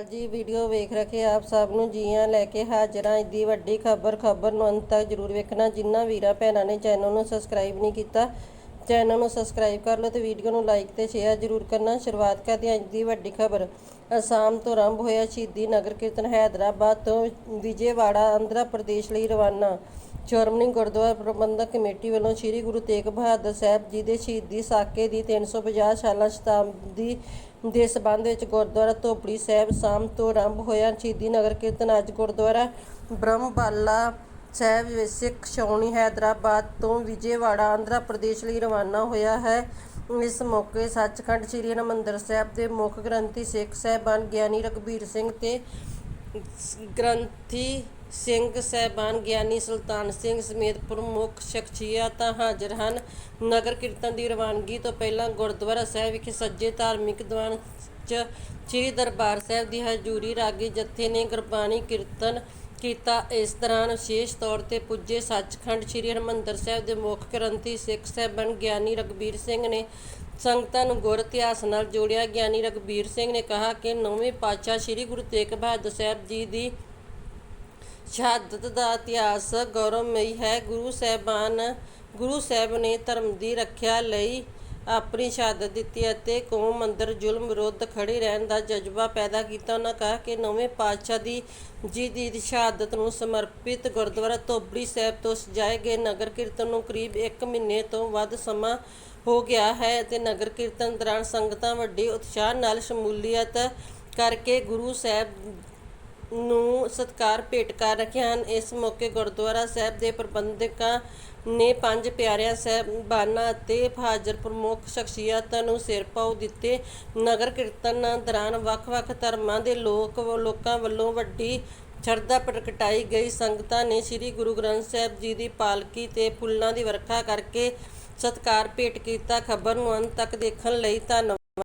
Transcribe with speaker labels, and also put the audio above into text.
Speaker 1: ਜੀ, ਵੀਡੀਓ ਵੇਖ ਰਖੇ ਆਪ ਸਭ ਨੂੰ, ਜੀਆਂ ਲੈ ਕੇ ਹਾਜ਼ਰਾਂ। ਇੱਦੀ ਵੱਡੀ ਖਬਰ ਖਬਰ ਨੂੰ ਅੰਤ ਤੱਕ ਜਰੂਰ ਵੇਖਣਾ। ਜਿਨ੍ਹਾਂ ਵੀਰਾਂ ਭੈਣਾਂ ਨੇ ਚੈਨਲ ਨੂੰ ਸਬਸਕ੍ਰਾਈਬ ਨਹੀਂ ਕੀਤਾ, ਚੈਨਲ ਨੂੰ ਸਬਸਕ੍ਰਾਈਬ ਕਰ ਲਓ ਤੇ ਵੀਡੀਓ ਨੂੰ ਲਾਈਕ ਤੇ ਸ਼ੇਅਰ ਜਰੂਰ ਕਰਨਾ। ਸ਼ੁਰੂਆਤ ਕਰਦੇ ਹਾਂ ਅੱਜ ਦੀ ਵੱਡੀ ਖਬਰ। ਅਸਾਮ ਤੋਂ ਆਰੰਭ ਹੋਇਆ ਸ਼ਹੀਦੀ ਨਗਰ ਕੀਰਤਨ ਹੈਦਰਾਬਾਦ ਤੋਂ ਵਿਜੇਵਾੜਾ, ਆਂਧਰਾ ਪ੍ਰਦੇਸ਼ ਲਈ ਰਵਾਨਾ। ਸ਼੍ਰੋਮਣੀ ਗੁਰਦੁਆਰਾ ਪ੍ਰਬੰਧਕ ਕਮੇਟੀ ਵੱਲੋਂ ਸ੍ਰੀ ਗੁਰੂ ਤੇਗ ਬਹਾਦਰ ਸਾਹਿਬ ਜੀ ਦੇ ਸ਼ਹੀਦੀ ਸਾਕੇ ਦੀ 350 ਸਾਲਾ ਸ਼ਤਾਬਦੀ ਦੇ ਸਬੰਧ ਵਿੱਚ ਗੁਰਦੁਆਰਾ ਧੋਪੜੀ ਸਾਹਿਬ ਸ਼ਾਮ ਤੋਂ ਆਰੰਭ ਹੋਇਆ। ਸ਼ਹੀਦੀ ਨਗਰ ਕੀਰਤਨ ਅੱਜ ਗੁਰਦੁਆਰਾ ਬ੍ਰਹਮਬਾਲਾ ਸਾਹਿਬ ਵਿੱਚ ਸਿੱਖ ਛਾਉਣੀ ਹੈਦਰਾਬਾਦ ਤੋਂ ਵਿਜੇਵਾੜਾ, ਆਂਧਰਾ ਪ੍ਰਦੇਸ਼ ਲਈ ਰਵਾਨਾ ਹੋਇਆ ਹੈ। ਇਸ ਮੌਕੇ ਸੱਚਖੰਡ ਸ੍ਰੀ ਹਰਿਮੰਦਰ ਸਾਹਿਬ ਦੇ ਮੁੱਖ ਗ੍ਰੰਥੀ ਸਿੱਖ ਸਾਹਿਬਾਨ ਗਿਆਨੀ ਰਘਬੀਰ ਸਿੰਘ ਤੇ ਗ੍ਰੰਥੀ ਸਿੰਘ ਸਾਹਿਬਾਨ ਗਿਆਨੀ ਸੁਲਤਾਨ ਸਿੰਘ ਸਮੇਤ ਪ੍ਰਮੁੱਖ ਸ਼ਖਸੀਅਤਾਂ ਹਾਜ਼ਰ ਹਨ। ਨਗਰ ਕੀਰਤਨ ਦੀ ਰਵਾਨਗੀ ਤੋਂ ਪਹਿਲਾਂ ਗੁਰਦੁਆਰਾ ਸਾਹਿਬ ਵਿਖੇ ਸੱਜੇ ਧਾਰਮਿਕ ਦੀਵਾਨ 'ਚ ਸ੍ਰੀ ਦਰਬਾਰ ਸਾਹਿਬ ਦੀ ਹਜ਼ੂਰੀ ਰਾਗੀ ਜਥੇ ਨੇ ਗੁਰਬਾਣੀ ਕੀਰਤਨ ਕੀਤਾ। ਇਸ ਦੌਰਾਨ ਵਿਸ਼ੇਸ਼ ਤੌਰ ਤੇ ਪੁੱਜੇ ਸੱਚਖੰਡ ਸ੍ਰੀ ਹਰਿਮੰਦਰ ਸਾਹਿਬ ਦੇ ਮੁੱਖ ਗ੍ਰੰਥੀ ਸਿੱਖ ਸਾਹਿਬਾਨ ਗਿਆਨੀ ਰਘਬੀਰ ਸਿੰਘ ਨੇ ਸੰਗਤਾਂ ਨੂੰ ਗੁਰ ਇਤਿਹਾਸ ਨਾਲ ਜੋੜਿਆ। ਗਿਆਨੀ ਰਘਬੀਰ ਸਿੰਘ ਨੇ ਕਿਹਾ ਕਿ ਨੌਵੇਂ ਪਾਤਸ਼ਾਹ ਸ੍ਰੀ ਗੁਰੂ ਤੇਗ ਬਹਾਦਰ ਸਾਹਿਬ ਜੀ ਦੀ ਸ਼ਹਾਦਤ ਦਾ ਇਤਿਹਾਸ ਗੌਰਵਮਈ ਹੈ। ਗੁਰੂ ਸਾਹਿਬਾਨ, ਗੁਰੂ ਸਾਹਿਬ ਨੇ ਧਰਮ ਦੀ ਰੱਖਿਆ ਲਈ ਆਪਣੀ ਸ਼ਹਾਦਤ ਦਿੱਤੀ ਅਤੇ ਕੌਮ ਅੰਦਰ ਜ਼ੁਲਮ ਵਿਰੁੱਧ ਖੜੇ ਰਹਿਣ ਦਾ ਜਜ਼ਬਾ ਪੈਦਾ ਕੀਤਾ। ਉਹਨਾਂ ਕਿਹਾ ਕਿ ਨੌਵੇਂ ਪਾਤਸ਼ਾਹ ਦੀ ਜੀ ਦੀ ਸ਼ਹਾਦਤ ਨੂੰ ਸਮਰਪਿਤ ਗੁਰਦੁਆਰਾ ਧੋਬੜੀ ਸਾਹਿਬ ਤੋਂ ਸਜਾਏ ਗਏ ਨਗਰ ਕੀਰਤਨ ਨੂੰ ਕਰੀਬ 1 ਮਹੀਨੇ ਤੋਂ ਵੱਧ ਸਮਾਂ ਹੋ ਗਿਆ ਹੈ ਅਤੇ ਨਗਰ ਕੀਰਤਨ ਦੌਰਾਨ ਸੰਗਤਾਂ ਵੱਡੇ ਉਤਸ਼ਾਹ ਨਾਲ ਸ਼ਮੂਲੀਅਤ ਕਰਕੇ ਗੁਰੂ ਸਾਹਿਬ ਨੂੰ ਸਤਿਕਾਰ ਭੇਟ ਕਰ ਰੱਖੇ ਹਨ। ਇਸ ਮੌਕੇ ਗੁਰਦੁਆਰਾ ਸਾਹਿਬ ਦੇ ਪ੍ਰਬੰਧਕਾਂ ਨੇ ਪੰਜ ਪਿਆਰਿਆਂ ਸਾਹਿਬਾਨਾਂ ਅਤੇ ਹਾਜ਼ਰ ਪ੍ਰਮੁੱਖ ਸ਼ਖਸੀਅਤਾਂ ਨੂੰ ਸਿਰਪਾਉ ਦਿੱਤੇ। ਨਗਰ ਕੀਰਤਨ ਦੌਰਾਨ ਵੱਖ-ਵੱਖ ਧਰਮਾਂ ਦੇ ਲੋਕ ਲੋਕਾਂ ਵੱਲੋਂ ਵੱਡੀ ਸ਼ਰਧਾ ਪ੍ਰਗਟਾਈ ਗਈ। ਸੰਗਤਾਂ ਨੇ ਸ੍ਰੀ ਗੁਰੂ ਗ੍ਰੰਥ ਸਾਹਿਬ ਜੀ ਦੀ ਪਾਲਕੀ ਤੇ ਫੁੱਲਾਂ ਦੀ ਵਰਖਾ ਕਰਕੇ ਸਤਿਕਾਰ ਭੇਟ ਕੀਤਾ। ਖਬਰ ਨੂੰ ਅੰਤ ਤੱਕ ਦੇਖਣ ਲਈ ਧੰਨਵਾਦ।